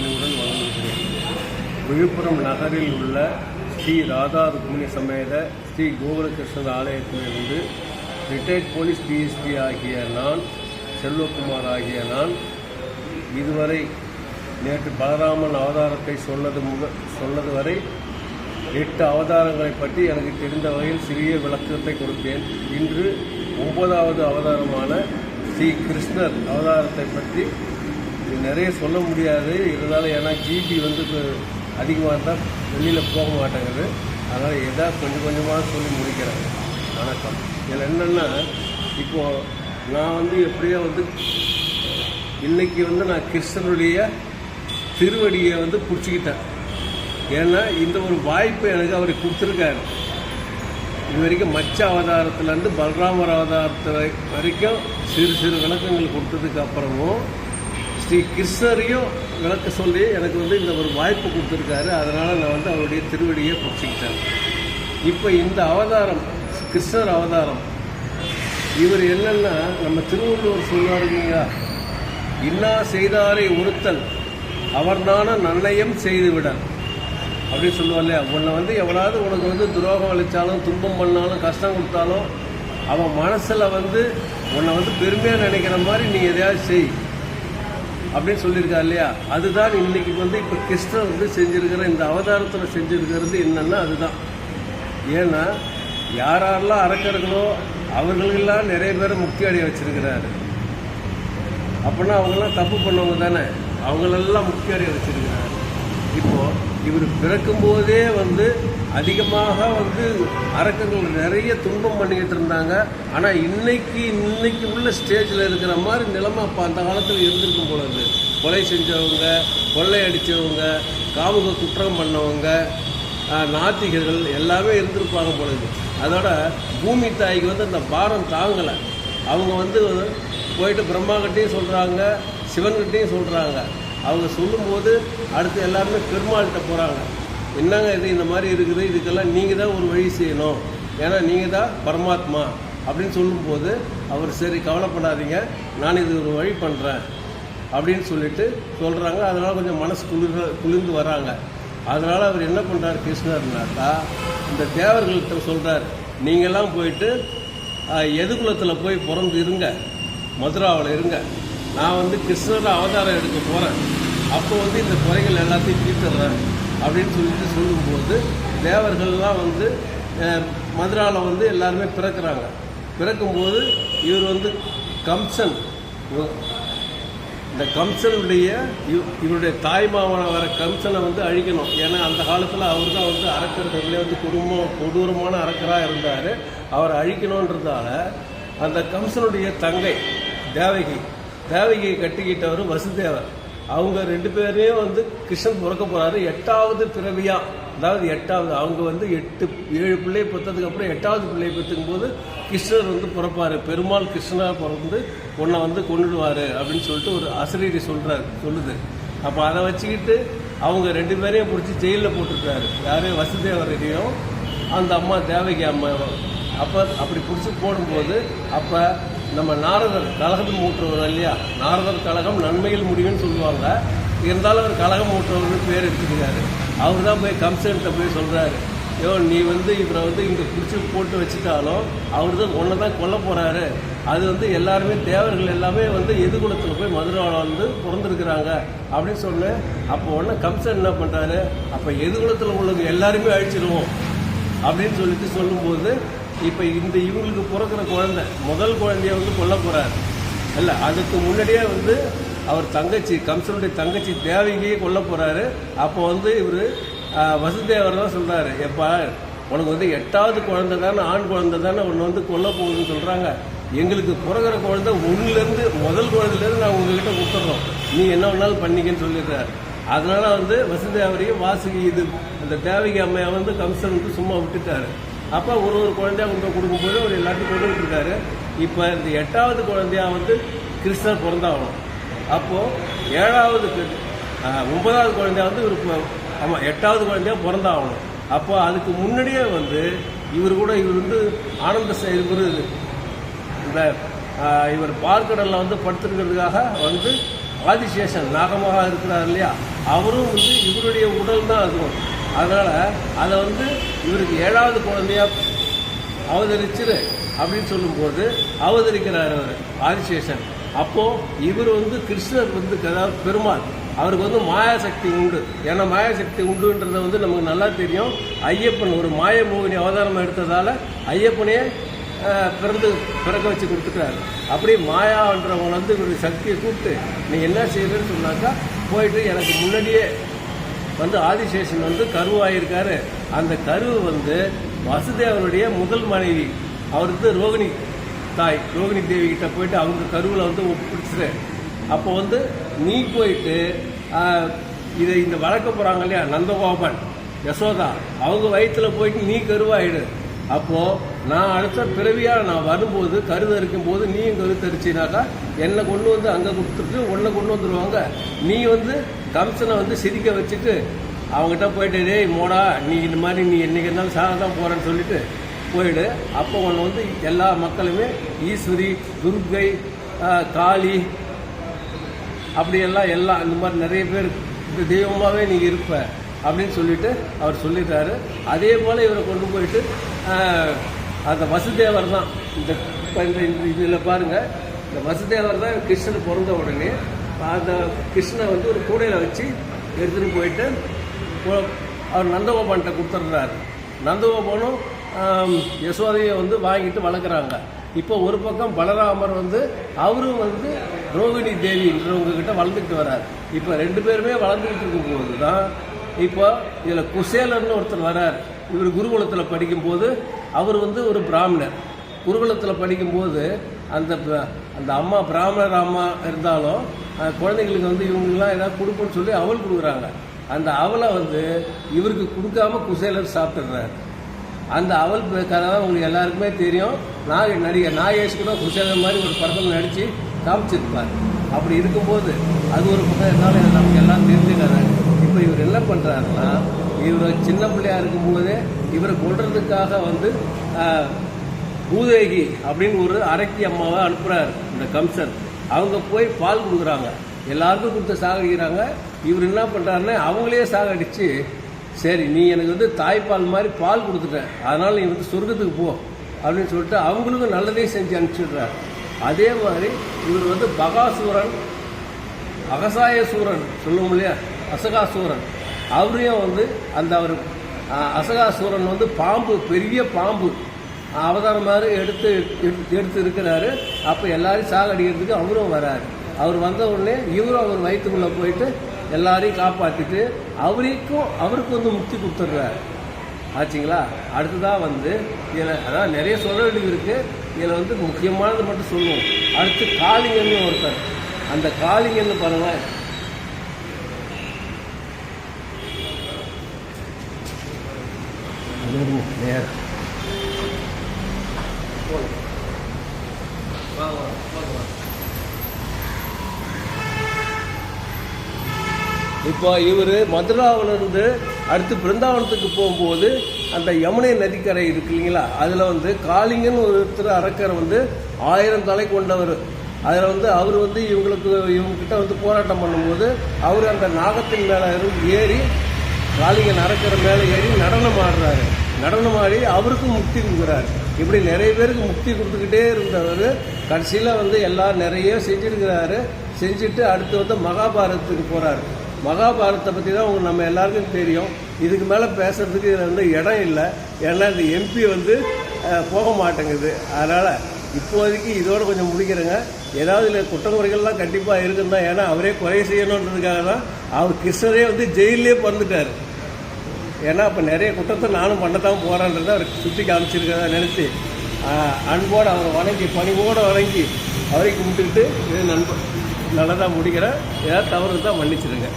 பணிவுடன் வழங்குகிறேன். விழுப்புரம் நகரில் உள்ள ஸ்ரீ ராதா ருக்மிணி சமேத ஸ்ரீ கோகுலகிருஷ்ணர் ஆலயத்திலிருந்து ரிட்டையர்ட் போலீஸ் டிஎஸ்பி ஆகிய நான் செல்வகுமார் ஆகிய நான் இதுவரை நேற்று பலராமன் அவதாரத்தை சொன்னது முக சொன்னது வரை எட்டு அவதாரங்களை பற்றி எனக்கு தெரிந்த வகையில் சிறிய விளக்கத்தை கொடுத்தேன். இன்று ஒன்பதாவது அவதாரமான ஸ்ரீ கிருஷ்ணர் அவதாரத்தை பற்றி நிறைய சொல்ல முடியாது. இருந்தாலும் ஏன்னா ஜிபி வந்து அதிகமாக இருந்தால் வெளியில் போக மாட்டேங்குது. அதனால் எதாவது கொஞ்சம் கொஞ்சமாக சொல்லி முடிக்கிறேன் வணக்கம். இதில் என்னென்னா இப்போது நான் வந்து எப்படியோ வந்து இன்றைக்கி வந்து நான் கிருஷ்ணனுடைய திருவடியை வந்து பிடிச்சிக்கிட்டேன். ஏன்னா இந்த ஒரு வாய்ப்பு எனக்கு அவர் கொடுத்துருக்காரு. இது வரைக்கும் மச்ச அவதாரத்துலேருந்து பலராமர் அவதாரத்து வரை- வரைக்கும் சிறு சிறு விளக்கங்கள் கொடுத்ததுக்கு அப்புறமும் ஸ்ரீ கிருஷ்ணரையும் விளக்க சொல்லி எனக்கு வந்து இந்த ஒரு வாய்ப்பு கொடுத்துருக்காரு. அதனால் நான் வந்து அவருடைய திருவடியை பிடிச்சிக்கிட்டேன். இப்போ இந்த அவதாரம் கிருஷ்ணர் அவதாரம் இவர் என்னென்னா நம்ம திருவள்ளுவர் சொல்லுவார் இல்லையா? இன்னா செய்தாரை ஒருத்தல் அவர்தான நன்னயம் செய்துவிடல் அப்படின்னு சொல்லுவார் இல்லையா? உன்னை வந்து எவ்வளாவது உனக்கு வந்து துரோகம் அளித்தாலும் துன்பம் பண்ணாலும் கஷ்டம் கொடுத்தாலும் அவன் மனசில் வந்து உன்னை வந்து பெருமையாக நினைக்கிற மாதிரி நீ எதையாவது செய். அப்படின்னு சொல்லியிருக்கா இல்லையா? அதுதான் இன்னைக்கு வந்து இப்போ கிருஷ்ணர் வந்து செஞ்சுருக்கிற இந்த அவதாரத்தில் செஞ்சுருக்கிறது என்னன்னா அதுதான். ஏன்னா யாரெல்லாம் அறக்கர்களோ அவர்களுக்கெல்லாம் நிறைய பேரை முக்தி அடைய வச்சிருக்கிறாரு. அப்படின்னா அவங்கெல்லாம் தப்பு பண்ணவங்க தானே? அவங்களெல்லாம் முக்தி அடைய வச்சிருக்கிறாரு. இப்போ இவர் பிறக்கும்போதே வந்து அதிகமாக வந்து அரக்கங்கள் நிறைய துன்பம் பண்ணிக்கிட்டு இருந்தாங்க. ஆனால் இன்னைக்கு இன்னைக்கு உள்ள ஸ்டேஜில் இருக்கிற மாதிரி நிலைமை அப்போ அந்த காலத்தில் இருந்திருக்கும் பொழுது கொலை செஞ்சவங்க கொள்ளை அடித்தவங்க காமுக குற்றம் பண்ணவங்க நாத்திகர்கள் எல்லாமே இருந்திருப்பாங்க பொழுது அதோட பூமி தாய்க்கு வந்து அந்த பாரம் தாங்கலை. அவங்க வந்து போயிட்டு பிரம்மாகிட்டையும் சொல்கிறாங்க சிவன்கிட்டையும் சொல்கிறாங்க அவங்க சொல்லும்போது அடுத்து எல்லாருமே பெருமாள்கிட்ட போகிறாங்க என்னங்க இது இந்த மாதிரி இருக்குது இதுக்கெல்லாம் நீங்கள் தான் ஒரு வழி செய்யணும். ஏன்னா நீங்கள் தான் பரமாத்மா அப்படின்னு சொல்லும்போது அவர் சரி கவலைப்படாதீங்க நான் இது ஒரு வழி பண்ணுறேன் அப்படின்னு சொல்லிட்டு சொல்கிறாங்க அதனால் கொஞ்சம் மனசு குளிர் குளிர்ந்து வராங்க அதனால் அவர் என்ன பண்ணுறார் கிருஷ்ணர்னாக்கா இந்த தேவர்கள்ட்ட சொல்கிறார் நீங்கள்லாம் போயிட்டு எதுகுலத்தில் போய் பிறந்து இருங்க? மதுராவில் இருங்க. நான் வந்து கிருஷ்ணர் அவதாரம் எடுக்க போகிறேன் அப்போ வந்து இந்த குறைகள் எல்லாத்தையும் தீர்த்துடுறேன் அப்படின்னு சொல்லிட்டு சொல்லும்போது தேவர்கள்லாம் வந்து மதுராவில் வந்து எல்லாருமே பிறக்கிறாங்க. பிறக்கும்போது இவர் வந்து கம்சன் இந்த கம்சனுடைய இவ- இவருடைய தாய்மாமனை வர கம்சனை வந்து அழிக்கணும். ஏன்னா அந்த காலத்தில் அவர் தான் வந்து அரக்கர்களே வந்து குடும்பம் கொடூரமான அரக்கராக இருந்தார். அவரை அழிக்கணுன்றதால அந்த கம்சனுடைய தங்கை தேவகி தேவகியை கட்டிக்கிட்டவர் வசுதேவர். அவங்க ரெண்டு பேரையும் வந்து கிருஷ்ணன் பிறக்க போறாரு. எட்டாவது பிறவியா அதாவது எட்டாவது அவங்க வந்து எட்டு ஏழு பிள்ளை பெற்றதுக்கு அப்புறம் எட்டாவது பிள்ளையை பெற்றுக்கும் போது கிருஷ்ணர் வந்து பிறப்பாரு. பெருமாள் கிருஷ்ணா பிறந்து உன்னை வந்து கொண்டுடுவாரு அப்படின்னு சொல்லிட்டு ஒரு அசரீரி சொல்றாரு சொல்லுது. அப்போ அதை வச்சுக்கிட்டு அவங்க ரெண்டு பேரையும் பிடிச்சி ஜெயிலில் போட்டுருக்காரு. யாரையும் வசுதேவரையும் அந்த அம்மா தேவகி அம்மா அப்போ அப்படி பிடிச்சி போடும்போது அப்போ நம்ம நாரதர் கழகம் ஊற்றுவர் இல்லையா? நாரதர் கழகம் நன்மையில் முடியும்னு சொல்லுவாங்க. இருந்தாலும் அவர் கழகம் ஊற்றுவர்னு பேர் எடுத்துக்கிறாரு. அவர் தான் போய் கம்சன்கிட்ட போய் சொல்கிறாரு ஐயோ நீ வந்து இவரை வந்து இங்கே பிடிச்சி போட்டு வச்சுட்டாலும் அவர் தான் ஒன்றை தான் கொல்ல போகிறாரு அது வந்து எல்லாருமே தேவர்கள் எல்லாமே வந்து எதுகுலத்தில் போய் மதுராவில் வந்து பிறந்திருக்கிறாங்க. அப்படின்னு சொன்னேன் அப்போ உடனே கம்சன் என்ன பண்ணுறாரு அப்போ எதுகுலத்தில் உள்ளவங்க எல்லாருமே அழிச்சிருவோம். அப்படின்னு சொல்லிட்டு சொல்லும்போது இப்போ இந்த இவங்களுக்கு பிறக்கிற குழந்தை முதல் குழந்தைய வந்து கொல்ல போகிறார் இல்லை அதுக்கு முன்னாடியே வந்து அவர் தங்கச்சி கம்சனுடைய தங்கச்சி தேவகியே கொல்ல போகிறாரு அப்போ வந்து இவர் வசுதேவர் தான் சொல்றாரு எப்பா உனக்கு வந்து எட்டாவது குழந்தை தானே ஆண் குழந்தை தானே உன்னை வந்து கொல்ல போகுதுன்னு சொல்கிறாங்க எங்களுக்கு பிறகுற குழந்தை ஒன்றுலேருந்து முதல் குழந்தைலேருந்து நான் உங்ககிட்ட கொடுத்துட்றோம் நீ என்ன வேணாலும் பண்ணிக்கன்னு சொல்லிடுறாரு. அதனால வந்து வசுதேவரையும் வாசுகி இது இந்த தேவகி அம்மையை வந்து கம்சன் வந்து சும்மா விட்டுட்டாரு. அப்போ ஒரு ஒரு குழந்தையா கொண்டு கொடுக்கும்போது அவர் எல்லாத்தையும் கொண்டு இருக்காரு இப்போ இந்த எட்டாவது குழந்தையா வந்து கிருஷ்ணர் பிறந்தாகணும். அப்போது ஏழாவது ஒன்பதாவது குழந்தையா வந்து இவர் ஆமாம் எட்டாவது குழந்தையா பிறந்தாகணும். அப்போ அதுக்கு முன்னாடியே வந்து இவர் கூட இவர் வந்து ஆனந்த இவர் இந்த இவர் பார்க்கடலில் வந்து படுத்துருக்கிறதுக்காக வந்து ஆதிசேஷன் நாகமாக இருக்கிறார் இல்லையா? அவரும் வந்து இவருடைய உடல் தான் அதுவும். அதனால் அதை வந்து இவருக்கு ஏழாவது குழந்தையாக அவதரிச்சிரு அப்படின்னு சொல்லும்போது அவதரிக்கிறார் அவர் ஆதிசேஷன். அப்போது இவர் வந்து கிருஷ்ணர் வந்து அதாவது பெருமாள் அவருக்கு வந்து மாயாசக்தி உண்டு. ஏன்னா மாயாசக்தி உண்டுன்றதை வந்து நமக்கு நல்லா தெரியும். ஐயப்பன் ஒரு மாயமோகினி அவதாரமாக எடுத்ததால் ஐயப்பனையே பிறந்து பிறக்க வச்சு கொடுத்துட்டாரு அப்படியே மாயான்றவங்க வந்து இவருடைய சக்தியை கூப்பிட்டு நீ என்ன செய்யறன்னு சொன்னாக்கா போயிட்டு எனக்கு முன்னாடியே வந்து ஆதிசேஷன் வந்து கருவாயிருக்காரு. அந்த கருவு வந்து வசுதேவனுடைய முதல் மனைவி. அவர் வந்து ரோகிணி தாய் ரோகிணி தேவி கிட்ட போயிட்டு அவங்க கருவில் வந்து ஒப்பிடிச்சிரு அப்போ வந்து நீ போயிட்டு இதை இந்த வளர்க்க போகிறாங்க இல்லையா நந்தகோபன் யசோதா அவங்க வயிற்றுல போயிட்டு நீ கருவாயிடு. அப்போது நான் அடுத்த பிறவியாக நான் வரும்போது கருதரிக்கும் போது நீயும் கருத்தரிச்சினாக்கா என்னை கொண்டு வந்து அங்கே கொடுத்துட்டு உன்னை கொண்டு வந்துடுவாங்க நீ வந்து கம்சனை வந்து சிரிக்க வச்சுட்டு அவங்ககிட்ட போயிட்டு டேய் மோடா நீ இந்த மாதிரி நீ என்னைக்கு இருந்தாலும் சாக தான் போகிறேன்னு சொல்லிட்டு போயிடு. அப்போ உன்னை வந்து எல்லா மக்களுமே ஈஸ்வரி துர்கை காளி அப்படியெல்லாம் எல்லாம் இந்த மாதிரி நிறைய பேர் தெய்வமாகவே நீ இருப்ப அப்படின்னு சொல்லிட்டு அவர் சொல்லிட்டாரு அதே போல் இவரை கொண்டு போயிட்டு அந்த வசுதேவர் தான். இந்த இதில் பாருங்கள் இந்த வசுதேவர் தான் கிருஷ்ணன் பிறந்த உடனே அந்த கிருஷ்ணனை வந்து ஒரு கூடையில் வச்சு எடுத்துகிட்டு போயிட்டு அவர் நந்தகோபான்கிட்ட கொடுத்துட்றாரு. நந்தகோபானும் யசோதையை வந்து வாங்கிட்டு வளர்க்குறாங்க. இப்போ ஒரு பக்கம் பலராமர் வந்து அவரும் வந்து ரோகிணி தேவின்றவங்க கிட்ட வளர்ந்துக்கிட்டு வர்றார். இப்போ ரெண்டு பேருமே வளர்ந்துக்கிட்டு இருக்கும்போது தான் இப்போ இதில் குசேலர்னு ஒருத்தர் வர்றார். இவர் குருகுலத்தில் படிக்கும்போது அவர் வந்து ஒரு பிராமணர். குருகுலத்தில் படிக்கும்போது அந்த ப- அந்த அம்மா பிராமணர் அம்மா இருந்தாலும் குழந்தைங்களுக்கு வந்து இவங்கெல்லாம் ஏதாவது கொடுப்போன்னு சொல்லி அவள் கொடுக்குறாங்க. அந்த அவலை வந்து இவருக்கு கொடுக்காம குசேலர் சாப்பிட்றாரு அந்த அவல் கதை தான் உங்களுக்கு எல்லாருக்குமே தெரியும். நாக நடிகர் நாகேஷ் கூட குசேலர் மாதிரி ஒரு படத்தில் நடித்து காமிச்சிருப்பார். அப்படி இருக்கும்போது அது ஒரு பக்கம் இருந்தாலும் நமக்கு எல்லாம் தெரிஞ்சுக்கிறாரு இப்போ இவர் என்ன பண்ணுறாருன்னா இவர் சின்ன பிள்ளையா இருக்கும்போதே இவரை கொள்றதுக்காக வந்து பூதேகி அப்படின்னு ஒரு அரக்கி அம்மாவை அனுப்புகிறார் இந்த கம்சன் அவங்க போய் பால் கொடுக்குறாங்க. எல்லாருக்கும் கொடுத்து சாகடிக்கிறாங்க. இவர் என்ன பண்ணுறாருன்னா அவங்களே சாகடிச்சு சரி நீ எனக்கு வந்து தாய்ப்பால் மாதிரி பால் கொடுத்துட்டேன் அதனால் நீ வந்து சொர்க்கத்துக்கு போ. அப்படின்னு சொல்லிட்டு அவங்களுக்கும் நல்லதே செஞ்சு அனுப்பிச்சிடுறாரு. அதே மாதிரி இவர் வந்து பகாசூரன் அகசாயசூரன் சொல்லுவோம் இல்லையா? அசகாசூரன். அவரையும் வந்து அந்த அவர் அசகாசூரன் வந்து பாம்பு பெரிய பாம்பு. அவதாரம் மாதிரி எடுத்து எடுத்து- எடுத்து இருக்கிறாரு. அப்போ எல்லாரையும் சாகடிக்கிறதுக்கு அவரும் வராரு. அவர் வந்த உடனே இவரும் அவர் வயிற்றுக்குள்ளே போயிட்டு எல்லாரையும் காப்பாற்றிட்டு அவருக்கும் அவருக்கு வந்து முக்தி கொடுத்துட்றாரு. ஆச்சுங்களா? அடுத்ததாக வந்து இதில் அதான் நிறைய சொல்ல வேண்டியது இருக்குது இதில் வந்து முக்கியமானது மட்டும் சொல்லுவோம். அடுத்து காளிங்கன்னு ஒருத்தர். அந்த காளிங்கன்னு பாருங்கள் நேரம் இப்போ இவர் மதுராவிலிருந்து அடுத்து பிருந்தாவனத்துக்கு போகும்போது அந்த யமுனை நதிக்கரை இருக்கு இல்லைங்களா? அதில் வந்து காளிங்கன்னு ஒருத்தர் அரக்கர் வந்து ஆயிரம் தலை கொண்டவர். அதில் வந்து அவர் வந்து இவங்களுக்கு இவங்ககிட்ட வந்து போராட்டம் பண்ணும்போது அவர் அந்த நாகத்தின் மேலே ஏறி காளிங்கன் அரக்கர் மேலே ஏறி நடனம் ஆடுறாரு. நடனம் ஆடி அவருக்கும் முக்தி கொடுக்குறாரு. இப்படி நிறைய பேருக்கு முக்தி கொடுத்துக்கிட்டே இருந்தவர் கடைசியில் வந்து எல்லாம் நிறைய செஞ்சுருக்கிறாரு. செஞ்சுட்டு அடுத்து வந்து மகாபாரதத்துக்கு போகிறாரு மகாபாரதத்தை பற்றி தான் உங்களுக்கு நம்ம எல்லாருக்கும் தெரியும். இதுக்கு மேலே பேசுறதுக்கு இதில் வந்து இடம் இல்லை. ஏன்னா இந்த எம்பி வந்து போக மாட்டேங்குது. அதனால் இப்போதைக்கு இதோடு கொஞ்சம் முடிக்கிறேங்க. ஏதாவது இல்லை குற்றங்குறைகள்லாம் கண்டிப்பாக இருக்குன்னு தான். ஏன்னா அவரே குறை செய்யணுன்றதுக்காக தான் அவர் கிருஷ்ணரே வந்து ஜெயிலே பிறந்துட்டார். ஏன்னா இப்போ நிறைய குற்றத்தை நானும் பண்ணத்தான் போகிறேன்றதை அவர் சுற்றி காமிச்சிருக்கிறதா நினச்சி அன்போடு அவரை வணங்கி பணிவோடு வணங்கி அவரை கும்பிட்டுக்கிட்டு இது நல்லதாக முடிக்கிறேன் ஏதாவது தவறு தான் மன்னிச்சிடுங்க